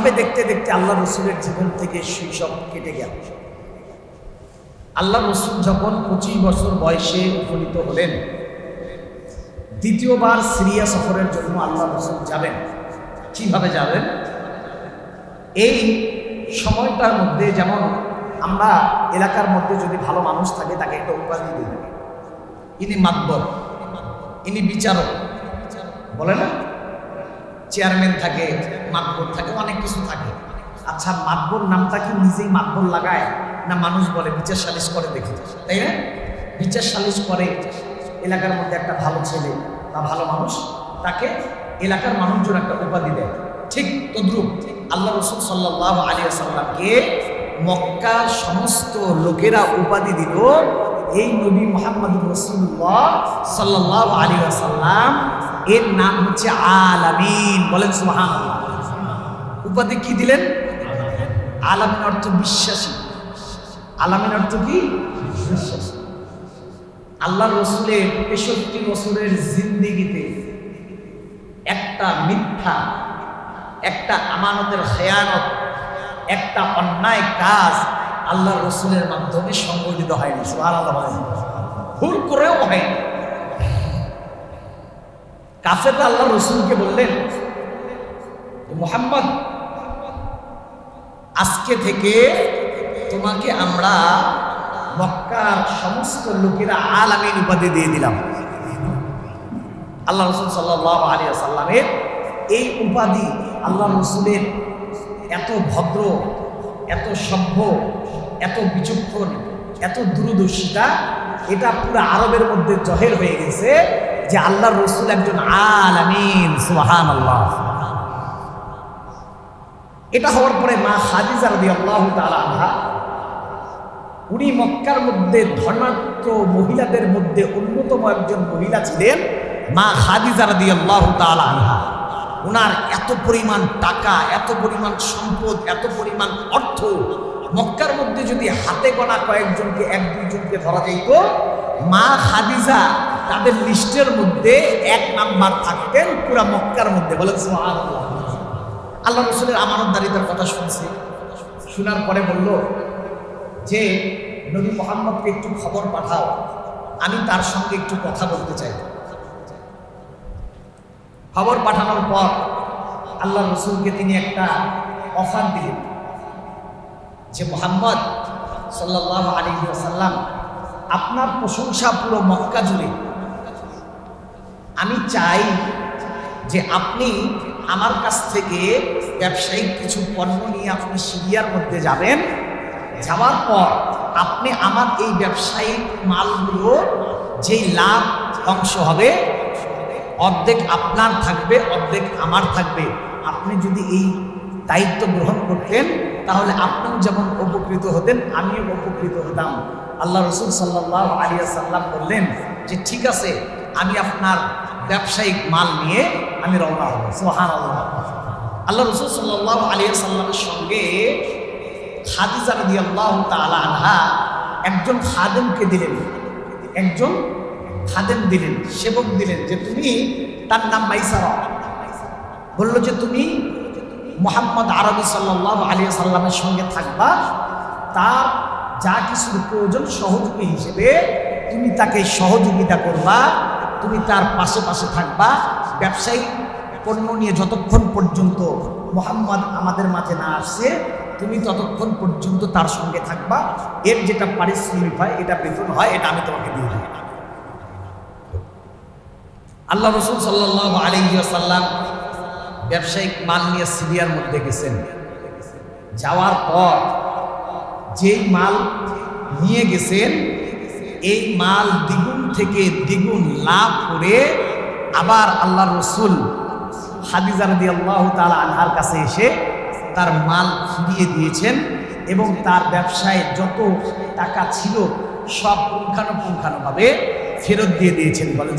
এইভাবে দেখতে দেখতে আল্লাহ রসুলের জীবন থেকে শৈশব কেটে গেল। আল্লাহ রসুল যখন পঁচিশ বছর বয়সে উপনীত হলেন, দ্বিতীয়বার সিরিয়া সফরের জন্য আল্লাহ রসুল যাবেন। কীভাবে যাবেন? এই সময়টার মধ্যে যেমন আমরা এলাকার মধ্যে যদি ভালো মানুষ থাকে, তাকে একটা উপাধি দিই। ইনি মাতবর, ইনি বিচারক। বলে না? চেয়ারম্যান থাকে মাতবর থাকে, অনেক কিছু থাকে। আচ্ছা মাতবর নামটা কি নিজেই মাতবর লাগায় না মানুষ বলে বিচার সালিশ করে দেখি? তাই না? বিচার সালিশ করে এলাকার মধ্যে একটা ভালো ছেলে বা ভালো মানুষ, তাকে এলাকার মানুষজন একটা উপাধি দেয়। ঠিক তদ্রুপ আল্লাহ রসুল সাল্লাহ আলী সাল্লামকে মক্কার সমস্ত লোকেরা উপাধি দিল। এই নবী মোহাম্মদ রসুল্লাহ সাল্লাহ আলী সাল্লাম এর নাম হচ্ছে আলামিন। বলেন সুহান উপাধি কি দিলেন? আলামিন অর্থ বিশ্বাসী। আলামিন অর্থ কি? বিশ্বাসী। আল্লাহ রসুলের তেষট্টি বছরের জিন্দিগিতে একটা মিথ্যা, একটা আমানতের খেয়ানত, একটা অন্যায় কাজ আল্লাহ রসুলের মাধ্যমে সংগঠিত হয়নি। সোহান আল্লাহ ভুল করেও হয়নি। কাফেররা আল্লাহ রসুলকে বললেন মোহাম্মদ, আজকে থেকে তোমাকে আমরা মক্কার সমস্ত লোকেরা আলামিন উপাধি দিয়ে দিলাম। আল্লাহ রসুল সাল্লাহ আলিয়া সাল্লামের এই উপাধি আল্লাহ রসুলের এত ভদ্র, এত সভ্য, এত বিচক্ষণ, এত দূরদর্শিতা, এটা পুরো আরবের মধ্যে জহের হয়ে গেছে। যে আল্লাহ রসুল একজন আলামিন সুহান আল্লাহ এটা হওয়ার পরে মা খাদিজা রদি আল্লাহ তালা উনি মক্কার মধ্যে ধর্মাত্র মহিলাদের মধ্যে অন্যতম একজন মহিলা ছিলেন মা খাদিজা রদি আল্লাহ আনহা। ওনার এত পরিমাণ টাকা, এত পরিমাণ সম্পদ, এত পরিমাণ অর্থ মক্কার মধ্যে যদি হাতে গোনা কয়েকজনকে, এক দুইজনকে ধরা যাইত, মা খাদিজা তাদের লিস্টের মধ্যে এক নাম্বার থাকতেন পুরা মক্কার মধ্যে, বলেন আল্লাহ রসুলের আমানতদারিতার কথা শুনছে। শোনার পরে বলল, যে নবী মোহাম্মদকে একটু খবর পাঠাও, আমি তার সঙ্গে একটু কথা বলতে চাই। খবর পাঠানোর পর আল্লাহ রসুলকে তিনি একটা অফার দিলেন যে, মোহাম্মদ সাল্লাহ আলী সাল্লাম আপনার প্রশংসা পুরো মক্কা জুড়ে। আমি চাই যে আপনি আমার কাছ থেকে ব্যবসায়িক কিছু পণ্য নিয়ে আপনি সিরিয়ার মধ্যে যাবেন। যাওয়ার পর আপনি আমার এই ব্যবসায়িক মালগুলো যেই লাভ অংশ হবে, অর্ধেক আপনার থাকবে, অর্ধেক আমার থাকবে। আপনি যদি এই দায়িত্ব গ্রহণ করতেন, তাহলে আপনিও যেমন উপকৃত হতেন, আমিও উপকৃত হতাম। আল্লাহ রসুল সাল্লাহ আলিয়া সাল্লাম বললেন যে, ঠিক আছে আমি আপনার ব্যবসায়িক মাল নিয়ে আমি রওনা হব। সোহান আল্লাহ আল্লাহ রসুল সাল্লাহ আলিয়া সাল্লামের সঙ্গে খাদিজা রদি আল্লাহ তালা একজন খাদেমকে দিলেন। একজন খাদেম দিলেন, সেবক দিলেন যে তুমি তার নাম মাইসারা বলল যে তুমি মোহাম্মদ আরবি সাল্লাহ আলিয়া সাল্লামের সঙ্গে থাকবা, তার যা কিছুর প্রয়োজন সহযোগী হিসেবে তুমি তাকে সহযোগিতা করবা। তুমি তার পাশে পাশে থাকবা। ব্যবসায়িক পণ্য নিয়ে যতক্ষণ পর্যন্ত মোহাম্মদ আমাদের মাঝে না আসছে, তুমি ততক্ষণ পর্যন্ত তার সঙ্গে থাকবা। এর যেটা পারিশ্রমিক হয়, এটা বেতন হয়, এটা আমি তোমাকে দিয়ে দেবো। আল্লাহ রসুল সাল্লাহ আলিয়াল্লাম ব্যবসায়িক মাল নিয়ে সিরিয়ার মধ্যে গেছেন। যাওয়ার পর যেই মাল নিয়ে গেছেন, এই মাল দ্বিগুণ থেকে দ্বিগুণ লাভ করে আবার আল্লাহ রসুল হাদিজারদি আল্লাহ তালা আনহার কাছে এসে তার মাল ফিরিয়ে দিয়েছেন এবং তার ব্যবসায় যত টাকা ছিল সব পুঙ্খানুপুঙ্খানুভাবে ফেরত দিয়ে দিয়েছেন। বলেন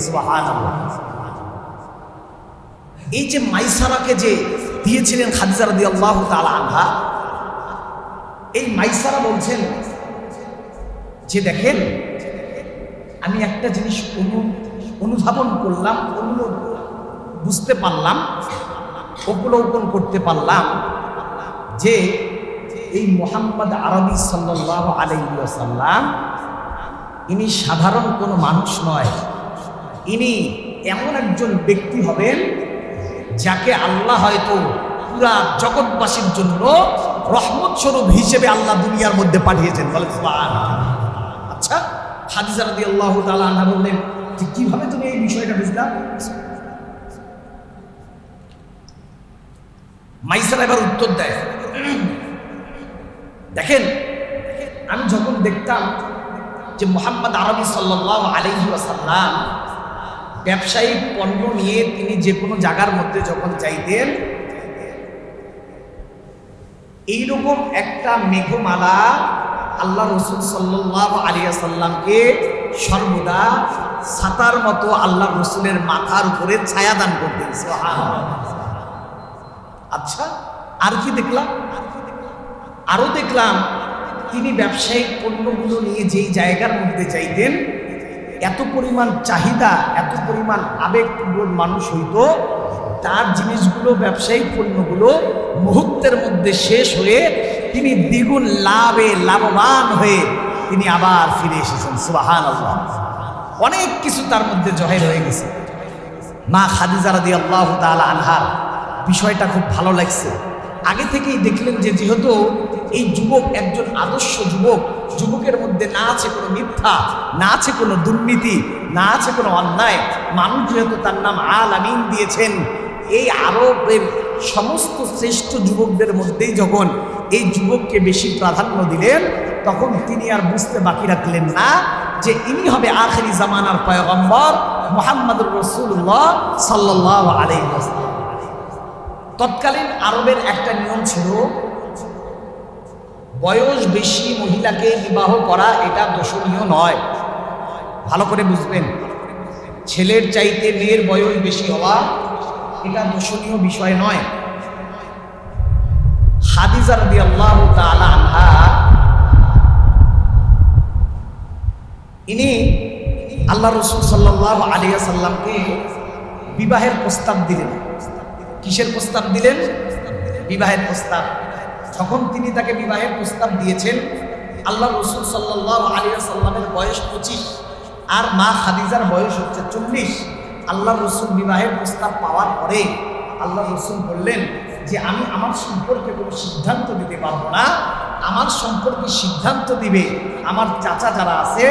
এই যে মাইসারাকে যে দিয়েছিলেন খাদিজা রদি আল্লাহ তালা আনহা, এই মাইসারা বলছেন যে দেখেন আমি একটা জিনিস অনু, অনুধাবন করলাম অনু বুঝতে পারলাম উপলোকন করতে পারলাম যে এই মোহাম্মদ আরবি সাল্লাহ আলাইসাল্লাম ইনি সাধারণ কোনো মানুষ নয়। ইনি এমন একজন ব্যক্তি হবেন যাকে আল্লাহ হয়তো পুরা জগৎবাসীর জন্য রহমত স্বরূপ হিসেবে আল্লাহ দুনিয়ার মধ্যে পাঠিয়েছেন। আচ্ছা? হাদিজা রাদি আল্লাহ বললেন, যে কীভাবে তুমি এই বিষয়টা বুঝলা? মাইসারা এবার উত্তর দেয়। দেখেন, আমি যখন দেখতাম যে মোহাম্মদ আরবি সাল্লাহ আলহি আসাল্লাম ব্যবসায়িক পণ্য নিয়ে তিনি যে কোনো জায়গার মধ্যে যখন চাইতেন এইরকম একটা মেঘমালা আল্লাহ রসুল সাল্লাহ আলিয়া সাল্লামকে সর্বদা সাতার মতো আল্লাহ রসুলের মাথার উপরে ছায়া দান করতেন আচ্ছা আর কি দেখলাম? আরও দেখলাম, তিনি ব্যবসায়িক পণ্যগুলো নিয়ে যেই জায়গার মধ্যে চাইতেন এত পরিমাণ চাহিদা, এত পরিমাণ আবেগপ্রবণ মানুষ হইতো, তার জিনিসগুলো, ব্যবসায়িক পণ্যগুলো মুহূর্তের মধ্যে শেষ হয়ে তিনি দ্বিগুণ লাভে লাভবান হয়ে তিনি আবার ফিরে এসেছেন। সুবাহান অনেক কিছু তার মধ্যে জহের হয়ে গেছে। মা খাদিজা রাদি আল্লাহ তালা আনহার বিষয়টা খুব ভালো লাগছে। আগে থেকেই দেখলেন যে যেহেতু এই যুবক একজন আদর্শ যুবক, যুবকের মধ্যে না আছে কোনো মিথ্যা, না আছে কোনো দুর্নীতি, না আছে কোনো অন্যায়, মানুষ যেহেতু তার নাম আল আমিন দিয়েছেন, এই আরবের সমস্ত শ্রেষ্ঠ যুবকদের মধ্যেই যখন এই যুবককে বেশি প্রাধান্য দিলেন, তখন তিনি আর বুঝতে বাকি রাখলেন না যে ইনি হবে আখেরি জামানার পয়গম্বর মোহাম্মদুর রসুল্লাহ সাল্লাহ আলাই তৎকালীন আরবের একটা নিয়ম ছিল, বয়স বেশি মহিলাকে বিবাহ করা এটা দোষণীয় নয়। ভালো করে বুঝবেন। ছেলের চাইতে মেয়ের বয়স বেশি হওয়া এটা দোষণীয় বিষয় নয়। হাদিজা রবি আল্লাহ আনহা, ইনি আল্লাহ রসুল সাল্লাহ আলিয়া সাল্লামকে বিবাহের প্রস্তাব দিলেন। কিসের প্রস্তাব দিলেন? বিবাহের প্রস্তাব। যখন তিনি তাকে বিবাহের প্রস্তাব দিয়েছেন আল্লাহ রসুল সাল্লাহ আলিয়া সাল্লামের বয়স পঁচিশ, আর মা খাদিজার বয়স হচ্ছে চল্লিশ। আল্লাহ রসুল বিবাহের প্রস্তাব পাওয়ার পরে আল্লাহ রসুল বললেন যে, আমি আমার সম্পর্কে কোনো সিদ্ধান্ত দিতে পারব না। আমার সম্পর্কে সিদ্ধান্ত দিবে আমার চাচা যারা আছে,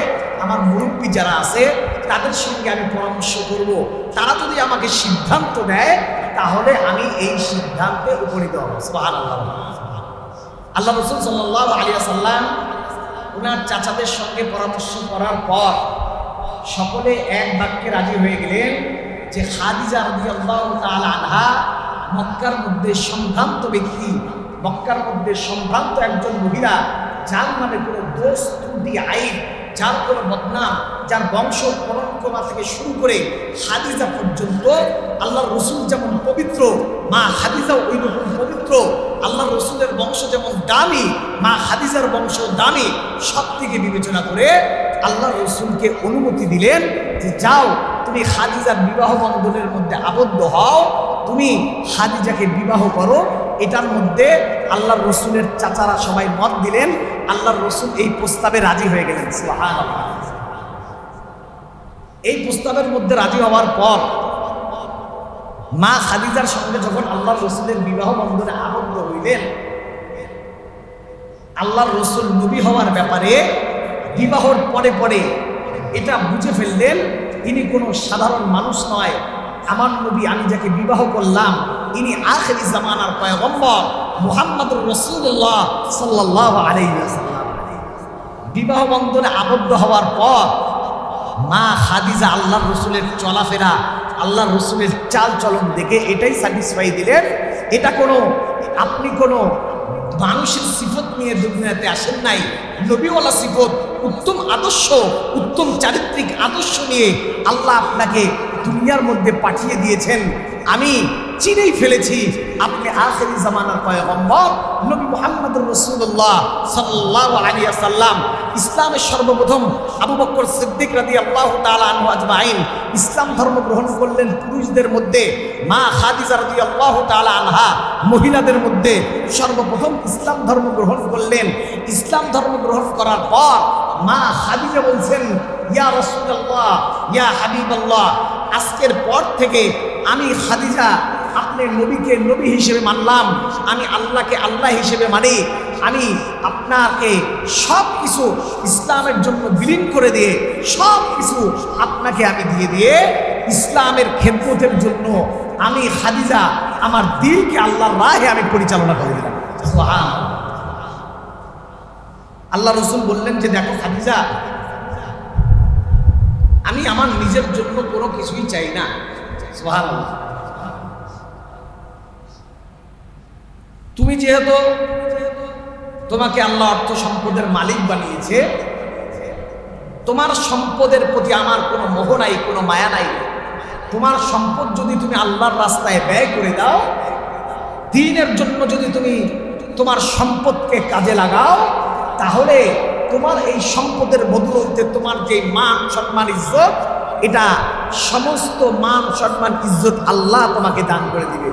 আমার মুরব্বী যারা আছে, তাদের সঙ্গে আমি পরামর্শ করব। তারা যদি আমাকে সিদ্ধান্ত দেয়, তাহলে আমি এই সিদ্ধান্তে উপনীত হব। আল্লাহ আল্লাহ রসুল সাল্লাহ আলিয়া সাল্লাম ওনার চাচাদের সঙ্গে পরামর্শ করার পর সকলে এক বাক্যে রাজি হয়ে গেলেন যে খাদিজা রবি আল্লাহ আনহা মক্কার মধ্যে সম্ভ্রান্ত ব্যক্তি। মক্কার মধ্যে সম্ভ্রান্ত একজন মহিলা, যার মানে কোনো দোষ ত্রুটি আইন, যার কোনো বদনাম, যার বংশ পরম্পরা থেকে শুরু করে হাদিজা পর্যন্ত আল্লাহ রসুল যেমন পবিত্র, মা হাদিজা ওই রকম পবিত্র আল্লাহ রসুলের বংশ যেমন দামি, মা হাদিজার বংশ দামি, সব থেকে বিবেচনা করে আল্লাহ রসুলকে অনুমতি দিলেন যে যাও, তুমি হাদিজার বিবাহ বন্ধনের মধ্যে আবদ্ধ হও, তুমি হাদিজাকে বিবাহ করো। এটার মধ্যে আল্লাহ রসুলের চাচারা সবাই মত দিলেন আল্লাহ রসুল এই প্রস্তাবে রাজি হয়ে গেলেন এই প্রস্তাবের মধ্যে রাজি হওয়ার পর মা খাদিজার সঙ্গে যখন আল্লাহ রসুলের বিবাহ বন্ধনে আবদ্ধ হইলেন আল্লাহ রসুল নবী হওয়ার ব্যাপারে বিবাহর পরে পরে এটা বুঝে ফেললেন তিনি কোনো সাধারণ মানুষ নয়। আমার নবী, আমি যাকে বিবাহ করলাম, ইনি আখেরি জামানার পয়গম্বর মুহাম্মদুর রসুল্লাহ সাল্লাহ আলাইসাল্লাম বিবাহ বন্ধনে আবদ্ধ হওয়ার পর মা খাদিজা আল্লাহ রসুলের চলাফেরা আল্লাহ রসুলের চাল চলন দেখে এটাই স্যাটিসফাই দিলেন। এটা কোনো, আপনি কোনো মানুষের সিফত নিয়ে দুনিয়াতে আসেন নাই। নবীওয়ালা সিফত, উত্তম আদর্শ, উত্তম চারিত্রিক আদর্শ নিয়ে আল্লাহ আপনাকে দুনিয়ার মধ্যে পাঠিয়ে দিয়েছেন। আমি চিনেই ফেলেছি, আপনি আখেরি জামানার পয়গম্বর, নবী মুহাম্মদ রসুল্লাহ সাল্লাহ আলিয়া সাল্লাম ইসলামের সর্বপ্রথম আবু বক্কর সিদ্দিক রাদি আল্লাহ তালু আজমাইন, ইসলাম ধর্ম গ্রহণ করলেন পুরুষদের মধ্যে, মা খাদিজা রাদি আল্লাহ তালা আনহা মহিলাদের মধ্যে সর্বপ্রথম ইসলাম ধর্ম গ্রহণ করলেন। ইসলাম ধর্ম গ্রহণ করার পর মা খাদিজা বলছেন, ইয়া রসুল্লাহ ইয়া হাবিবাল্লাহ, আজকের পর থেকে আমি খাদিজা, আপনি নবীকে নবী হিসেবে মানলাম, আমি আল্লাহকে আল্লাহ হিসেবে মানি, আমি আপনাকে সব কিছু ইসলামের জন্য বিলীন করে দিয়ে সব কিছু আপনাকে আমি দিয়ে দিয়ে ইসলামের খেদমতের জন্য আমি খাদিজা, আমার দিলকে আল্লাহর রাহে আমি পরিচালনা করে দিলাম। আল্লাহ রসুল বললেন যে, দেখো খাদিজা, আমি আমার নিজের জন্য কোনো কিছুই চাই না। তুমি যেহেতু তোমাকে আল্লাহ অর্থ সম্পদের মালিক বানিয়েছে, তোমার সম্পদের প্রতি আমার কোনো মোহ নাই, কোনো মায়া নাই তোমার সম্পদ যদি তুমি আল্লাহর রাস্তায় ব্যয় করে দাও, দিনের জন্য যদি তুমি তোমার সম্পদকে কাজে লাগাও তাহলে তোমার এই সম্পদের বদলতে তোমার যে মান, সম্মান, ইজ্জত, এটা সমস্ত মান, সম্মান, ইজ্জত আল্লাহ তোমাকে দান করে দিবে।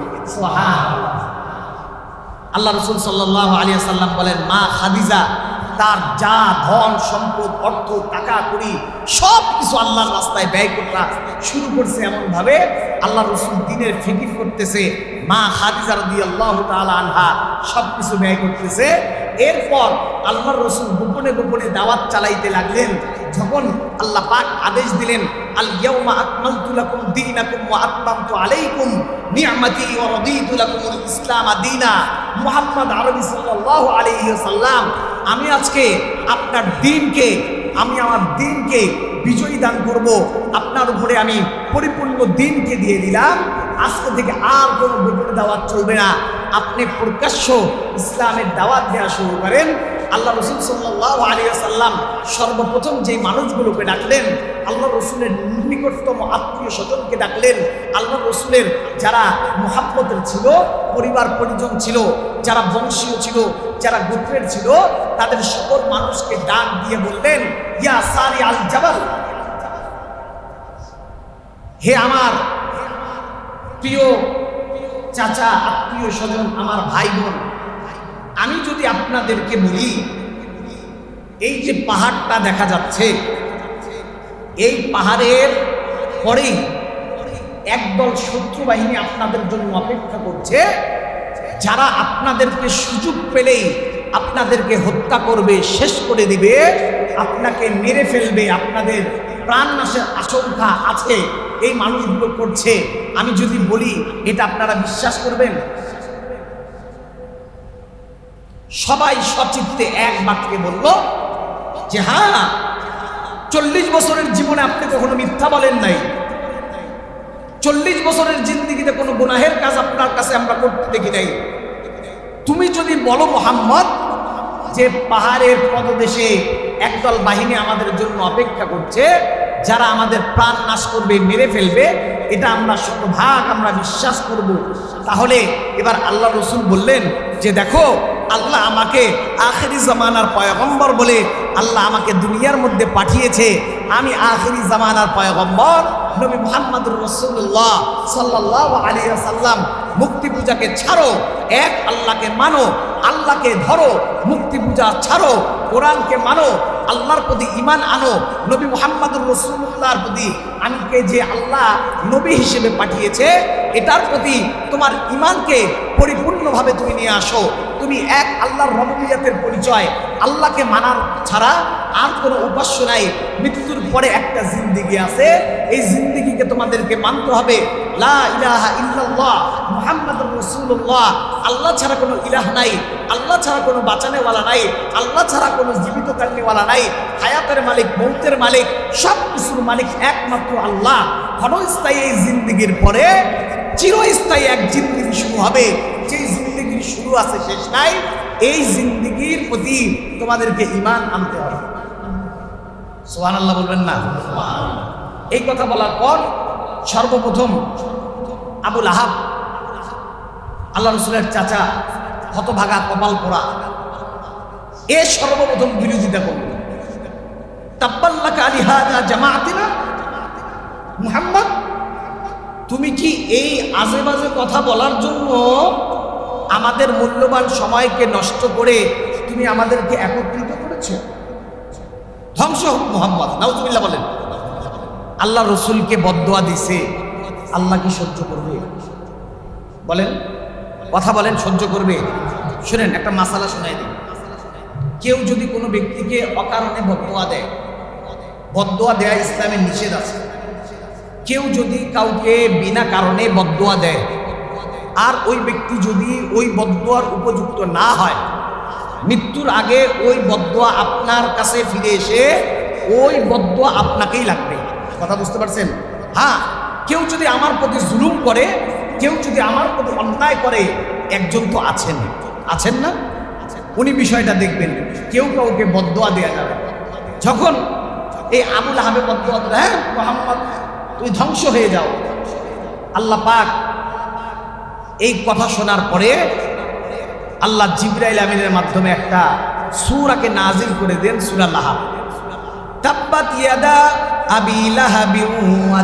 আল্লাহ রসুল সাল্লাহ আলিয়া সাল্লাম বলেন, মা খাদিজা তার যা ধন, সম্পদ, অর্থ, টাকা করি সব কিছু আল্লাহর রাস্তায় ব্যয় করা শুরু করছে এমনভাবে আল্লাহ রসুল দিনের ফিকির করতেছে, মা খাদিজা রদি আল্লাহ আনহা সব কিছু ব্যয় করতেছে। এরপর আল্লাহ রসুল গোপনে গোপনে দাওয়াত চালাইতে লাগলেন। যখন আল্লাহ পাক আদেশ দিলেন, আল ইয়াউমা আকমালতু লাকুম দীনাকুম ওয়া আতমামতু আলাইকুম নি'মাতি ওয়া রাদিতু লাকুমুল ইসলাম দীনা। মুহাম্মদ আরবি সাল্লাল্লাহু আলাইহি ওয়াসাল্লাম আমি আজকে আপনার দিনকে, আমি আমার দিনকে বিজয়ী দান করব। আপনার উপরে আমি পরিপূর্ণ দিনকে দিয়ে দিলাম। আজকে থেকে আর কোনো গোপনে দাওয়াত চলবে না। আপনি প্রকাশ্য ইসলামের দাওয়াত দেওয়া শুরু করেন। আল্লাহ রসুল সাল্লাহ আলিয়া সাল্লাম সর্বপ্রথম যে মানুষগুলোকে ডাকলেন, আল্লাহ রসুলের নিকটতম আত্মীয় স্বজনকে ডাকলেন। আল্লাহ রসুলের যারা মোহাম্মতের ছিল, পরিবার পরিজন ছিল, যারা বংশীয় ছিল, যারা গোত্রের ছিল, তাদের সকল মানুষকে ডাক দিয়ে বললেন, ইয়া সারি আল জাবাল। হে আমার প্রিয় চাচা, আত্মীয় স্বজন, আমার ভাই বোন আমি যদি আপনাদেরকে বলি, এই যে পাহাড়টা দেখা যাচ্ছে, এই পাহাড়ের পরেই একদল শত্রু বাহিনী আপনাদের জন্য অপেক্ষা করছে, যারা আপনাদেরকে সুযোগ পেলেই আপনাদেরকে হত্যা করবে, শেষ করে দিবে, আপনাকে মেরে ফেলবে, আপনাদের প্রাণ নাশের আশঙ্কা আছে, এই মানুষগুলো করছে। আমি যদি বলি, এটা আপনারা বিশ্বাস করবেন? সবাই সচিত্তে এক বাক্যে বলল, যে হ্যাঁ চল্লিশ বছরের জীবনে আপনি কখনো মিথ্যা বলেন নাই। চল্লিশ বছরের জিন্দিগিতে কোনো গুনাহের কাজ আপনার কাছে আমরা করতে দেখি নাই। তুমি যদি বলো মোহাম্মদ, যে পাহাড়ের পদদেশে একদল বাহিনী আমাদের জন্য অপেক্ষা করছে, যারা আমাদের প্রাণ নাশ করবে, মেরে ফেলবে, এটা আমরা শতভাগ আমরা বিশ্বাস করব। তাহলে এবার আল্লাহ রসুল বললেন, যে দেখো আল্লাহ আমাকে আখেরি জামানার পয়গম্বর বলে আল্লাহ আমাকে দুনিয়ার মধ্যে পাঠিয়েছে। আমি আখেরি জামানার পয়গম্বর নবী মোহাম্মদুর রসুল্লাহ সাল্লাহ আলিয়া সাল্লাম মুক্তি পূজাকে ছাড়ো, এক আল্লাহকে মানো, আল্লাহকে ধরো মুক্তি পূজা ছাড়ো, কোরআনকে মানো, আল্লাহর প্রতি ইমান আনো, নবী মোহাম্মদুর রসুল্লাহর প্রতি আমিকে যে আল্লাহ নবী হিসেবে পাঠিয়েছে, এটার প্রতি তোমার ইমানকে পরিপূর্ণভাবে তুমি নিয়ে আসো। তুমি এক আল্লাহর রববিয়াতের পরিচয় আল্লাহকে মানার ছাড়া আর কোনো উপাস্য নাই। মৃত্যুর পরে একটা জিন্দিগি আছে, এই জিন্দিগিকে তোমাদেরকে মানতে হবে। লা ইলাহা ইল্লাল্লাহ। মুহাম্মাদুর রাসূলুল্লাহ। আল্লাহ ছাড়া কোনো ইলাহ নাই, আল্লাহ ছাড়া কোনো বাঁচানেওয়ালা নাই, আল্লাহ ছাড়া কোনো জীবিত কান্নিওয়ালা নাই, হায়াতের মালিক, মৌতের মালিক, সব কিছুর মালিক একমাত্র আল্লাহ। ক্ষণস্থায়ী এই জিন্দিগির পরে চিরস্থায়ী এক জিন্দিগি শুরু হবে। যেই জিন্দিগির শুরু আছে, শেষ নাই, এই জিন্দিগির প্রতি তোমাদেরকে ইমান আনতে হবে। সোহান আল্লাহ বলবেন না? এই কথা বলার পর সর্বপ্রথম আবুল আহাব আল্লাহ রসুলের চাচা হতভাগা কপাল পোড়া। এ সর্বপ্রথম বিরোধিতা করল। তাব্বাল্লাকা আলী হাজা জামাআতিনা? মুহাম্মদ, তুমি কি এই আজে বাজে কথা বলার জন্য আমাদের মূল্যবান সময়কে নষ্ট করে তুমি আমাদেরকে একত্রিত করেছ? ধ্বংস হোক মোহাম্মদ, নাউজুবিল্লাহ বলেন। আল্লাহ রসুলকে বদোয়া দিছে, আল্লাহ কি সহ্য করবে? বলেন কথা বলেন, সহ্য করবে। শুনেন, একটা মাসালা শোনাই দিন কেউ যদি কোনো ব্যক্তিকে অকারণে বদোয়া দেয় বদোয়া দেয়া ইসলামের নিষেধ আছে। কেউ যদি কাউকে বিনা কারণে বদোয়া দেয়, আর ওই ব্যক্তি যদি ওই বদোয়ার উপযুক্ত না হয়, মৃত্যুর আগে ওই বদোয়া আপনার কাছে ফিরে এসে ওই বদোয়া আপনাকেই লাগবে। কথা বুঝতে পারছেন? হ্যাঁ কেউ যদি আমার প্রতি জুলুম করে কেউ যদি আমার প্রতি অন্যায় করে, একজন তো আছেন। আছেন না? উনি বিষয়টা দেখবেন। কেউ কাউকে বদোয়া দেয়া যাবে। যখন এই আবুল আহাবে বদোয়া হ্যাঁ মোহাম্মদ তুই ধ্বংস হয়ে যাও। আল্লাহ পাক এই কথা শোনার পরে আল্লাহ জিব্রাইল আমিনের মাধ্যমে একটা সুরাকে নাজিল করে দেন, সূরা লাহাব। ইয়াদা আবি লাহাবি ওয়া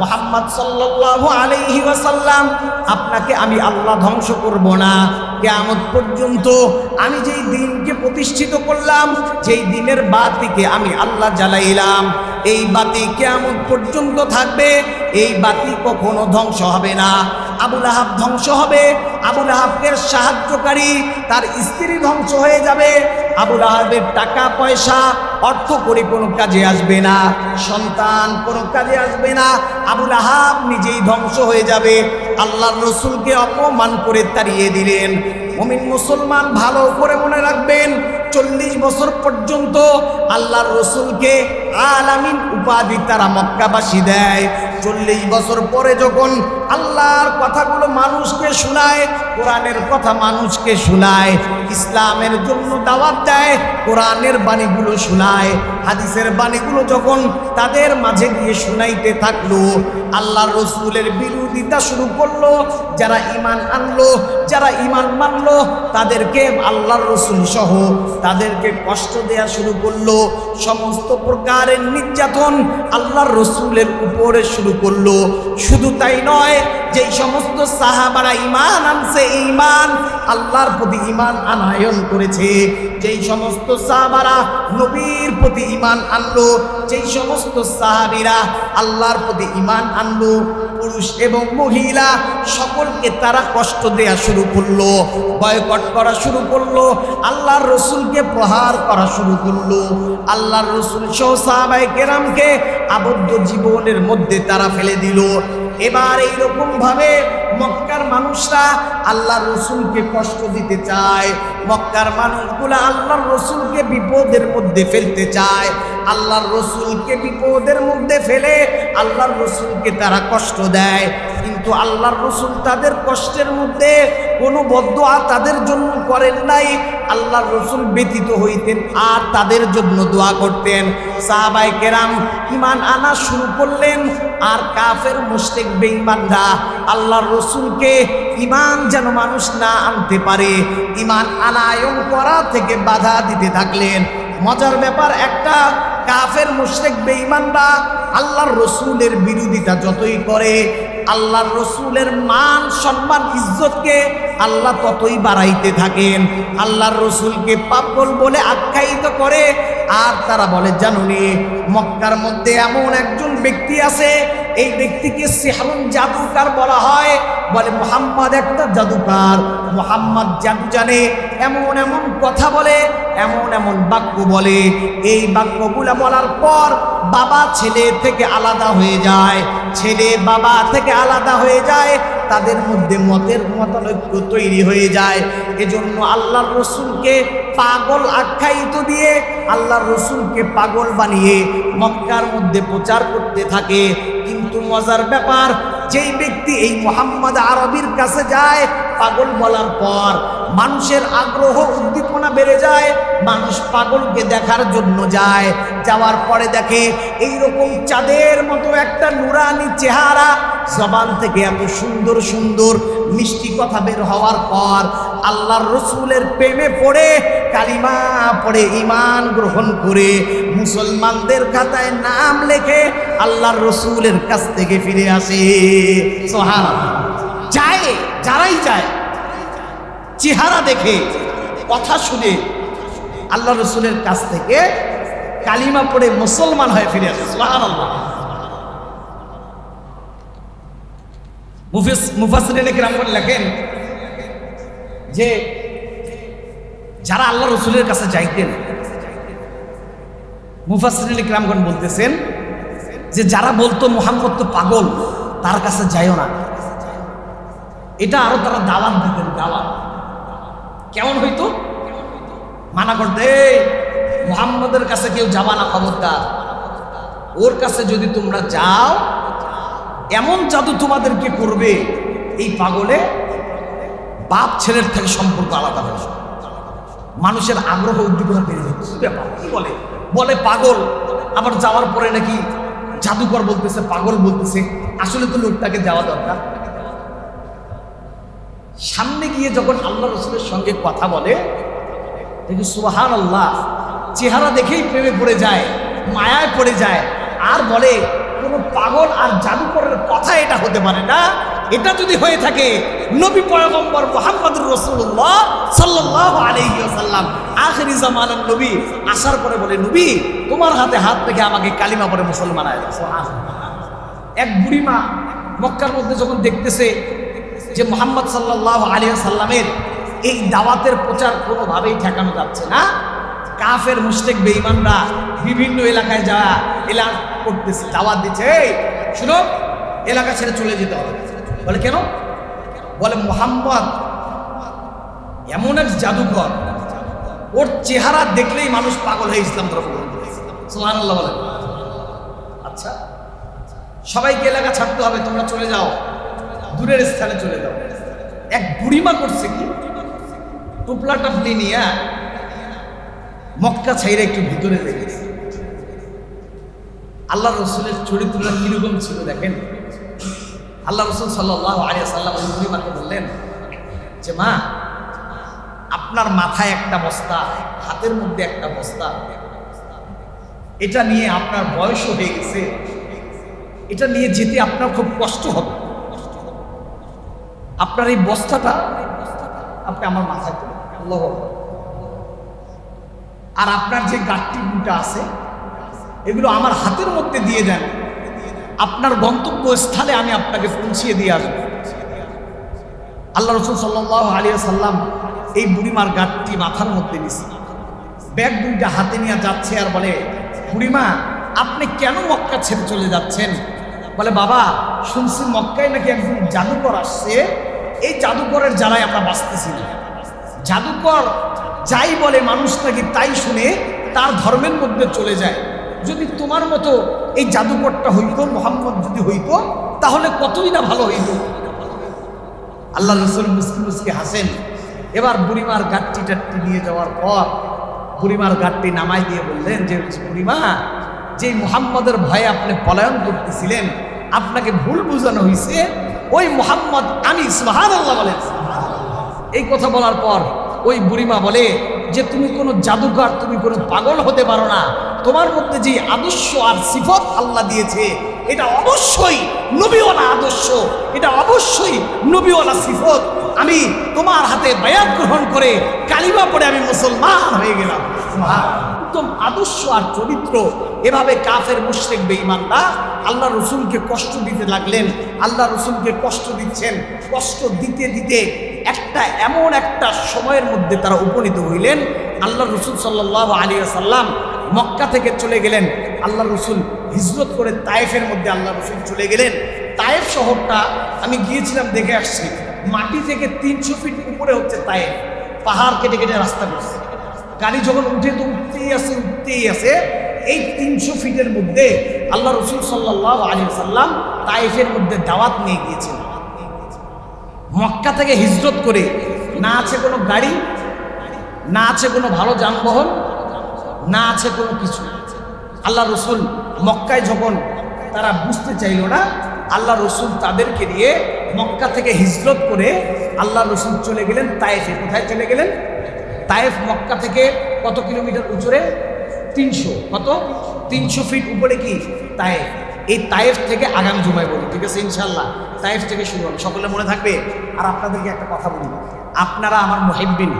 মোহাম্মদ সাল্লাহ আলহি ওয়াসাল্লাম, আপনাকে আমি আল্লাহ ধ্বংস করব না। কেয়ামত পর্যন্ত আমি যেই দিনকে প্রতিষ্ঠিত করলাম, যেই দিনের বাতিকে আমি আল্লাহ জ্বালাইলাম। এই বাতি কেয়ামত পর্যন্ত থাকবে, এই বাতি কখনো ধ্বংস হবে না। আবুল আহাব ধ্বংস হবে। আবুল আহাবের সাহায্যকারী তার স্ত্রী ধ্বংস হয়ে যাবে। আবুল আহাবের টাকা, পয়সা, অর্থ করে কোনো কাজে আসবে না, সন্তান কোনো কাজে আসবে না। আবুল আহাব নিজেই ধ্বংস হয়ে যাবে। আল্লাহর রসুলকে অপমান করে তাড়িয়ে দিলেন। মমিন মুসলমান ভালো করে মনে রাখবেন, চল্লিশ বছর পর্যন্ত আল্লাহর রসুলকে আলামিন উপাধি তারা মক্কাবাসী দেয়। চল্লিশ বছর পরে যখন আল্লাহর কথাগুলো মানুষকে শোনায়, কোরআনের কথা মানুষকে শোনায়, ইসলামের জন্য দাওয়াত দেয়, কোরআনের বাণীগুলো শোনায়, হাদিসের বাণীগুলো যখন তাদের মাঝে গিয়ে শোনাইতে থাকল আল্লাহর রসুলের বিরোধিতা শুরু করল, যারা ইমান আনলো, যারা ইমান মানলো, তাদেরকে আল্লাহর রসুল সহ তাদেরকে কষ্ট দেয়া শুরু করল। সমস্ত প্রকারের নির্যাতন আল্লাহর রসুলের উপরে শুরু করল। শুধু তাই নয়, যেই সমস্ত সাহাবারা ইমান আনছে ইমান আল্লাহর প্রতি ইমান আনায়ন করেছে। যেই সমস্ত সাহাবারা নবীর প্রতি ইমান আনলো, যেই সমস্ত সাহাবিরা আল্লাহর প্রতি ইমান আনলো, পুরুষ এবং মহিলা সকলকে তারা কষ্ট দেয়া শুরু করল, বয়কট করা শুরু করল, আল্লাহর রসুলকে প্রহার করা শুরু করল। আল্লাহর রসুল সহ সাহাবাই কেরামকে আবদ্ধ জীবনের মধ্যে তারা ফেলে দিল। এবার এইরকমভাবে মক্কার মানুষরা আল্লাহ রসুলকে কষ্ট দিতে চায়। মক্কার মানুষগুলো আল্লাহর রসুলকে বিপদের মধ্যে ফেলতে চায়। আল্লাহর রসুলকে বিপদের মধ্যে ফেলে আল্লাহর রসুলকে তারা কষ্ট দেয়। কিন্তু আল্লাহর রসুল তাদের কষ্টের মধ্যে কোনো বদোয়া তাদের জন্য করেন নাই। আল্লাহর রসুল ব্যতীত হইতেন আর তাদের জন্য দোয়া করতেন। সাহাবাই কেরাম ইমান আনা শুরু করলেন। আর কাফের, মুশরিক, বেঈমানরা আল্লাহর রসুলকে ইমান যেন মানুষ না আনতে পারে ইমান আনায়ন করা থেকে বাধা দিতে থাকলেন। মজার ব্যাপার একটা কাফের, মুশ্রেক, বেঈমানরা আল্লাহর রসুলের বিরোধিতা যতই করে, আল্লাহর রসুলের মান, সম্মান, ইজ্জতকে আল্লাহ ততই বাড়াইতে থাকেন। আল্লাহর রসুলকে পাপল বলে আখ্যায়িত করে, আর তারা বলে জানুনি মক্কার মধ্যে এমন একজন ব্যক্তি আছে এই ব্যক্তিকে সেহারুন জাদুকার বলা হয়। বলে, মোহাম্মদ একটা জাদুকার। মোহাম্মদ জাদু জানে, এমন এমন কথা বলে, এমন এমন বাক্য বলে। এই বাক্যগুলো বলার পর বাবা ছেলে থেকে আলাদা হয়ে যায়। ছেলে বাবা থেকে আলাদা হয়ে যায়, তাদের মধ্যে মতের মতানৈক্য তৈরি হয়ে যায়। এজন্য আল্লাহর রসুলকে পাগল আখ্যায়িত দিয়ে, আল্লাহর রসুলকে পাগল বানিয়ে মক্কার মধ্যে প্রচার করতে থাকে। কিন্তু মজার ব্যাপার, যেই ব্যক্তি এই মোহাম্মদ আরবির কাছে যায়, পাগল বলার পর মানুষের আগ্রহ, উদ্দীপনা বেড়ে যায়, মানুষ পাগলকে দেখার জন্য যায়। যাওয়ার পরে দেখে এই রকম চাঁদের মতো একটা নুরানি চেহারা, জবান থেকে এত সুন্দর সুন্দর মিষ্টি কথা বের হওয়ার পর আল্লাহর রসুলের প্রেমে পড়ে, কালিমা পড়ে ইমান গ্রহণ করে মুসলমানদের খাতায় নাম লেখে আল্লাহর রসুলের কাছ থেকে ফিরে আসে। সোহান যায়, যারাই যায়, চেহারা দেখে, কথা শুনে আল্লাহ রসুলের কাছ থেকে কালিমা পড়ে মুসলমান হয়ে ফিরে আসে। সোহান আল্লাহ মুফিস মুফাসরিনে কিরামগণ লেখেন যে যারা আল্লাহ রসুলের কাছে যাইতেন মুফাসরিনে কিরামগণ বলতেছেন যে যারা বলতো মোহাম্মদ তো পাগল তার কাছে যাইও না। এটা আরও তারা দাওয়াত দিতেন দাওয়াত। কেমন হইতো? মানা করতে "এই, মুহাম্মদের কাছে কেউ যাবা না খবরদার। ওর কাছে যদি তোমরা যাও এমন জাদু তোমাদেরকে করবে এই পাগলে বাপ ছেলের থেকে সম্পর্ক আলাদা হয়ে যাবে। মানুষের আগ্রহ উদ্দীপনা বেড়ে কি ব্যাপার? কি বলে? বলে পাগল। আবার যাওয়ার পরে নাকি জাদুকর বলতেছে পাগল বলতেছে আসলে তো লোকটাকে যাওয়া দরকার। সামনে গিয়ে যখন আল্লাহ রসুলের সঙ্গে কথা বলে দেখি সুবাহান আল্লাহ চেহারা দেখেই প্রেমে পড়ে যায় মায়ায় পড়ে যায় আর বলে কোনো পাগল আর জাদুকরের কথা এটা হতে পারে না। এটা যদি হয়ে থাকে, নবী পয়গম্বর মোহাম্মদুর রসুল্লাহ সাল্লাহ আলহি আসাল্লাম আখেরি জামানের নবী আসার পরে বলে, নবী, তোমার হাতে হাত রেখে আমাকে কালিমা পরে মুসলমান এক বুড়িমা মক্কার মধ্যে যখন দেখতেছে যে মোহাম্মদ সাল্লাহ আলিয়া সাল্লামের এই দাওয়াতের প্রচার কোনোভাবেই ঠেকানো যাচ্ছে না কাফের মুশতেক বেঈমানরা বিভিন্ন এলাকায় যা এলা করতেছে, দাওয়াত দিচ্ছে। এই, শুনো, এলাকা ছেড়ে চলে যেতে হবে। বলে কেন? বলে মোহাম্মদ এমন এক জাদুকর ওর চেহারা দেখলেই মানুষ পাগল হয়ে ইসলাম ধর্ম গ্রহণ বলে। আচ্ছা সবাইকে এলাকা ছাড়তে হবে, তোমরা চলে যাও। দূরের স্থানে চলে যাও। এক বুড়িমা করছে কি? টুপলা টাপলি নিয়ে মক্কা ছাইরে একটু ভিতরে লেগেছে আল্লাহ রসুলের চরিত্রটা কীরকম ছিল দেখেন? আল্লাহ রসুল সাল্লাহ আলিয়া বললেন যে, মা, আপনার মাথায় একটা বস্তা, হাতের মধ্যে একটা বস্তা। এটা নিয়ে আপনার বয়সও হয়ে গেছে। এটা নিয়ে যেতে আপনার খুব কষ্ট হবে। আপনার এই বস্তাটা আপনি আমার মাথায় তুলেন। আল্লাহ। আর আপনার যে গাঠটি গুটা আছে, এগুলো আমার হাতের মধ্যে দিয়ে দেন। আপনার গন্তব্য স্থানে আমি আপনাকে পৌঁছিয়ে দিয়ে আসব। আল্লাহ রসুল সাল্লাহ আলিয়া সাল্লাম এই বুড়িমার গাঠটি মাথার মধ্যে নিছে। ব্যাগ দুইটা হাতে নিয়ে যাচ্ছে আর বলে, বুড়িমা, আপনি কেন মক্কা ছেড়ে চলে যাচ্ছেন? বলে, বাবা, শুনছি মক্কায় নাকি একজন জাদুকর আসছে। এই জাদুকরের জ্বালায় আমরা বাঁচতেছি না। জাদুকর যাই বলে মানুষ নাকি তাই শুনে তার ধর্মের মধ্যে চলে যায়। যদি তোমার মতো এই জাদুকরটা হইতো, মোহাম্মদ যদি হইত, তাহলে কতই না ভালো হইতো। আল্লাহ রসুল মুসকি মুসকি হাসেন। এবার বুড়িমার গাঠটি টাট্টি নিয়ে যাওয়ার পর বুড়িমার গাঠটি নামাই দিয়ে বললেন যে, বুড়িমা যে মুহাম্মদের ভয়ে আপনি পলায়ন করতেছিলেন, আপনাকে ভুল বোঝানো হয়েছে ওই মুহাম্মদ আমি সুহান আল্লাহ বলেন। এই কথা বলার পর ওই বুড়িমা বলে যে তুমি কোনো জাদুঘর, তুমি কোনো পাগল হতে পারো না। তোমার মধ্যে যে আদর্শ আর সিফত আল্লাহ দিয়েছে, এটা অবশ্যই নবীওয়ালা আদর্শ, এটা অবশ্যই নবীওয়ালা সিফত। আমি তোমার হাতে বায়াত গ্রহণ করে মুসলমান হয়ে গেলাম। একদম আদর্শ আর চরিত্র এভাবে কাফের, মুশ্রেক, বেঈমানরা আল্লাহ রসুলকে কষ্ট দিতে লাগলেন। আল্লাহ রসুলকে কষ্ট দিচ্ছেন। কষ্ট দিতে দিতে একটা এমন একটা সময়ের মধ্যে তারা উপনীত হইলেন। আল্লাহ রসুল সাল্লাহ আলী সাল্লাম মক্কা থেকে চলে গেলেন। আল্লাহ রসুল হিজরত করে তায়েফের মধ্যে আল্লাহ রসুল চলে গেলেন। তায়েফ শহরটা আমি গিয়েছিলাম দেখে আসছি। মাটি থেকে তিনশো ফিট উপরে হচ্ছে তায়েফ। পাহাড় কেটে কেটে রাস্তা করছে। গাড়ি যখন উঠে তো উঠতেই আছে উঠতেই আছে। এই তিনশো ফিটের মধ্যে আল্লাহ রসুল সাল্লাহ আলী সাল্লাম তাইফের মধ্যে দাওয়াত নিয়ে গিয়েছিলেন মক্কা থেকে হিজরত করে না আছে কোনো গাড়ি, না আছে কোনো ভালো যানবাহন, না আছে কোনো কিছু। আল্লাহ রসুল মক্কায় যখন তারা বুঝতে চাইল না, আল্লাহ রসুল তাদেরকে নিয়ে মক্কা থেকে হিজরত করে আল্লাহ রসুল চলে গেলেন তায়েফে। কোথায় চলে গেলেন? তায়েফ মক্কা থেকে কত কিলোমিটার উপরে তিনশো। কত? তিনশো ফিট উপরে কি? তায়েফ। এই তায়েফ থেকে আগামী জুমায় বলি, ঠিক আছে? ইনশাল্লাহ তায়েফ থেকে শুরু হবে। সকলে মনে থাকবে? আর আপনাদেরকে একটা কথা বলি। আপনারা আমার মহিব্বিন।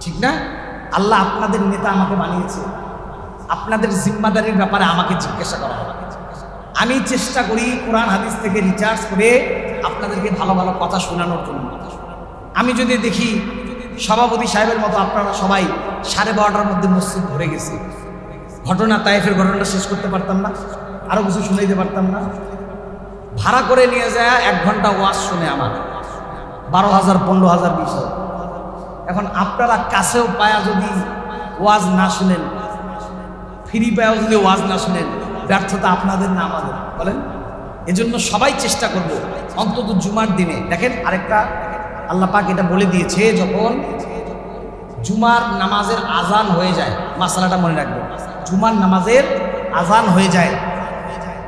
ঠিক না? আল্লাহ আপনাদের নেতা আমাকে বানিয়েছে। আপনাদের জিম্মাদারির ব্যাপারে আমাকে জিজ্ঞাসা করা হবে। আমি চেষ্টা করি কোরআন, হাদিস থেকে রিচার্জ করে আপনাদেরকে ভালো ভালো কথা শোনানোর জন্য। আমি যদি দেখি সভাপতি সাহেবের মতো আপনারা সবাই সাড়ে বারোটার মধ্যে মসজিদ ভরে গেছে। ঘটনা, তাইফের ঘটনাটা শেষ করতে পারতাম না আরও কিছু শুনাইতে পারতাম না। ভাড়া করে নিয়ে যায়, এক ঘণ্টা ওয়াজ শুনে আমার। বারো হাজার, পনেরো হাজার, বিশ হাজার। এখন আপনারা কাছেও পায়া যদি ওয়াজ না শুনেন, ফ্রি পায়াও যদি ওয়াজ না শুনেন ব্যর্থতা আপনাদের না আমাদের। বলেন? এজন্য সবাই চেষ্টা করব অন্তত জুমার দিনে। দেখেন আরেকটা, আল্লাহ পাক এটা বলে দিয়েছে যখন জুমার নামাজের আজান হয়ে যায়। মাসালাটা মনে রাখবেন জুমার নামাজের আজান হয়ে যায়।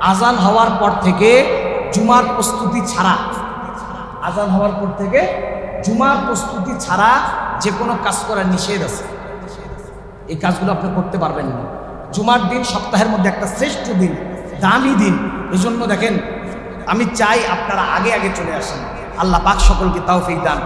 আজান হওয়ার পর থেকে জুমার প্রস্তুতি ছাড়া আজান হওয়ার পর থেকে জুমার প্রস্তুতি ছাড়া যে কোনো কাজ করা নিষেধ আছে। এই কাজগুলো আপনি করতে পারবেন না। জুমার দিন সপ্তাহের মধ্যে একটা শ্রেষ্ঠ দিন, দামি দিন এজন্য দেখেন, আমি চাই আপনারা আগে আগে চলে আসেন আল্লাহ পাক সকলকে তাও দান করুন।